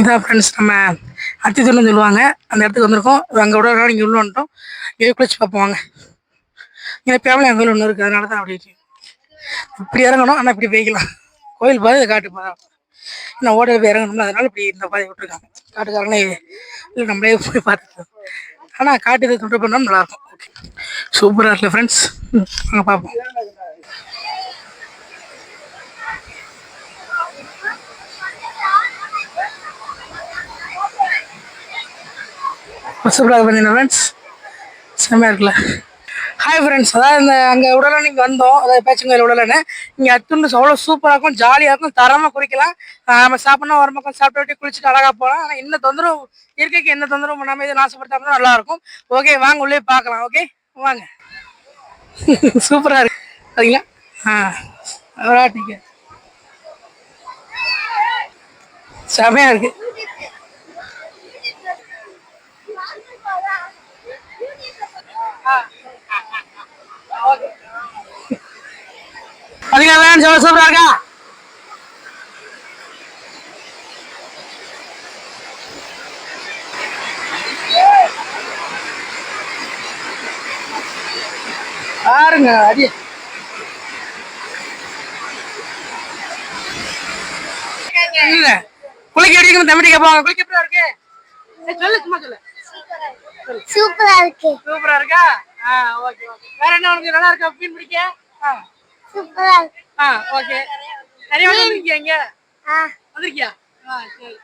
இதான் ஃப்ரெண்ட்ஸ் நம்ம அத்தித்தூர்னு சொல்லுவாங்க. அந்த இடத்துக்கு வந்திருக்கோம். அங்கே விட இங்கே உள்ள வந்துட்டோம். இங்கே குளிச்சு பார்ப்போம் வாங்க. இங்கே பேமலி அங்கே ஒன்று இருக்குது அதனால தான் அப்படி இருக்கு. இப்படி இறங்கணும் ஆனால் இப்படி போய்க்கலாம். கோயில் பாதை காட்டு பாதை நான் ஓடையில் போய் இறங்கணும்ல அதனால இப்படி இந்த பாதை விட்டுருக்காங்க. காட்டுக்காரங்களே இல்லை நம்மளே போய் பார்த்துக்கலாம். ஆனால் காட்டு இதை தொண்டு பண்ணால் நல்லாயிருக்கும் ஓகே சூப்பராக இருக்குல்ல ஃப்ரெண்ட்ஸ் அங்கே பார்ப்போம். சூப்பராக பார்த்தீங்கன்னா ஃப்ரெண்ட்ஸ் செம்மையாக இருக்குல்ல. ஹாய் ஃப்ரெண்ட்ஸ் அதாவது இந்த அங்கே உடலான இங்கே வந்தோம். அதாவது பேச்சங்கோயில் உடலான இங்கே அத்துண்டு அவ்வளோ சூப்பராக இருக்கும் ஜாலியாக இருக்கும். தரமாக குறிக்கலாம் நம்ம சாப்பிட்னா ஒரு பக்கம் சாப்பிட்டு விட்டு குளிச்சுட்டு அழகாக போகலாம். ஆனால் என்ன தொந்தரவு இயற்கைக்கு எந்த தொந்தரவு பண்ணாமல் இது நாசப்படுத்தாமல் நல்லா ஓகே வாங்க உள்ளே பார்க்கலாம். ஓகே வாங்க. சூப்பராக இருக்கு. சரிங்களா ஆ விளாட்டிங்க செமையாக இருக்குது அதுக்கு வேணும் சொல்ல சூப்பராக இருக்கா? பாருங்க அடி. குளிக்க அடிக்கணும் தம்பிட்டு கேட்பாங்க குளிக்க எப்படி இருக்கு? சொல்லு சும்மா சொல்லு. சூப்பரா இருக்கு. சூப்பரா இருக்கா? ஆ ஓகே ஓகே. வேற என்ன உனக்கு நல்லா இருக்கா? மீன் பிடிக்க? ஆ. சூப்பரா இருக்கு. ஆ ஓகே. நிறைய வாட்டி வந்திருக்கியா இங்க? ஆ. வந்திருக்கியா? ஆ சரி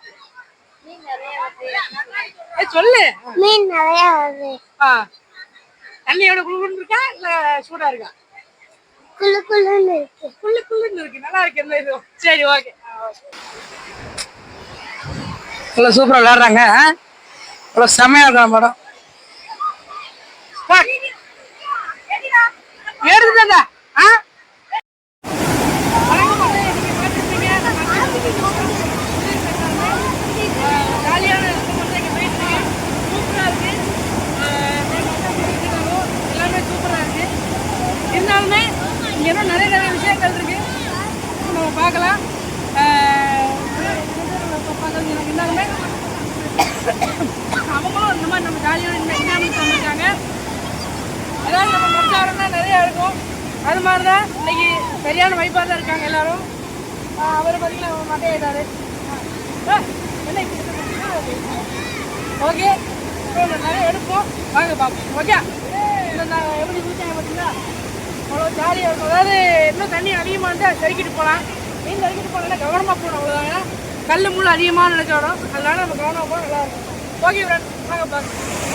ஏய் சொல்லு. மீன் நிறைய வருது. ஆ. தண்ணி எவ்வளவு குளுகுளுன்னு இருக்கா? இல்ல சூடா இருக்கா? குளு குளுன்னு இருக்கு. குள்ளு குள்ளுன்னு இருக்கு. நல்லா இருக்கு எந்த இது. சரி ஓகே. இவ்வளோ சூப்பராக விளையாடுறாங்க இவ்வளோ செம்மையாக இருக்கா மேடம் ஏறுதுதாங்க ஆ ஜாலியான சூப்பராக இருக்கு எல்லாமே சூப்பராக இருக்கு இருந்தாலுமே இங்கே இன்னும் நிறைய நிறைய விஷயங்கள் இருக்குது நம்ம பார்க்கலாம். இருந்தாலுமே அவங்களும் இந்த மாதிரி நம்ம ஜாலியான இன்னும் எக்ஸாம்பிள்ஸ் வந்திருக்காங்க அதாவது நம்ம மச்சாரம்னா நிறைய இருக்கும் அது மாதிரி தான் இன்னைக்கு சரியான வைப்பாக தான் இருக்காங்க எல்லாரும். அவர் பார்த்தீங்கன்னா அவர் மட்டையிட்டாரு என்ன ஓகே. நிறைய எடுப்போம். வாங்க பார்ப்போம். ஓகே. இந்த நான் எப்படி குளிச்சாங்க பார்த்தீங்கன்னா அவ்வளோ ஜாலியாக இருக்கும். அதாவது இன்னும் தண்ணி அதிகமாக இருந்தால் சறுக்கிட்டு போகலாம். மீன் சறுக்கிட்டு போகலாம் கவனமாக போகணும் அவ்வளோதான் ஏன்னா கல் முள் அதிகமாக நினைச்ச அதனால நம்ம கவனமாக போனால் நல்லாயிருக்கும் ஓகே ஃப்ரெண்ட் வாங்க பார்க்கலாம்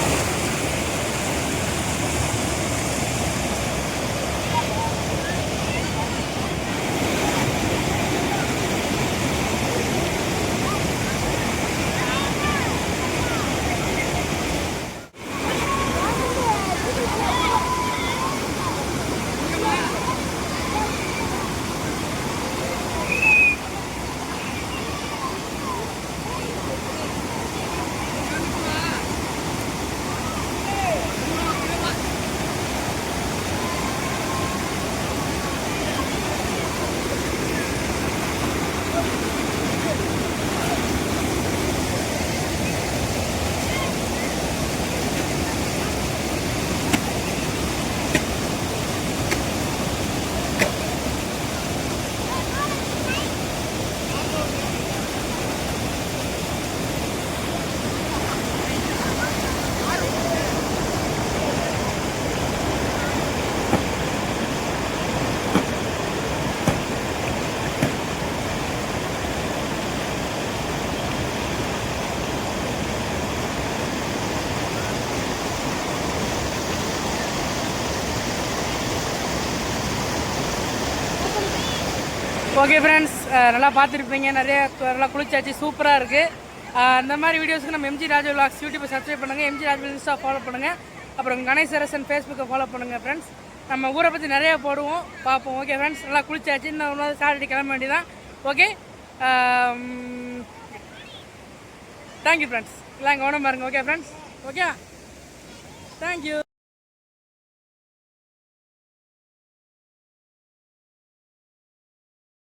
ஓகே ஃப்ரெண்ட்ஸ் நல்லா பார்த்துருப்பீங்க. நிறைய நல்லா குளிச்சாச்சு. சூப்பராக இருக்குது அந்த மாதிரி வீடியோஸ்க்கு நம்ம எம்ஜி ராஜா விலாக்ஸ் யூடியூப்பை சப்ஸ்கிரைப் பண்ணுங்கள் எம்ஜி ராஜா இன்ஸ்டா ஃபாலோ பண்ணுங்கள் அப்புறம் கணேசரசன் ஃபேஸ்புக்கை ஃபாலோ பண்ணுங்கள் ஃப்ரெண்ட்ஸ் நம்ம ஊரை பற்றி நிறையா போடுவோம். பார்ப்போம். ஓகே ஃப்ரெண்ட்ஸ் நல்லா குளிச்சாச்சு. இன்னும் சாட்டர்டே கிளம்ப வேண்டியதான் ஓகே தேங்க்யூ ஃப்ரெண்ட்ஸ் எல்லாம் கவனம் பாருங்க ஓகே ஃப்ரெண்ட்ஸ் ஓகே தேங்க்யூ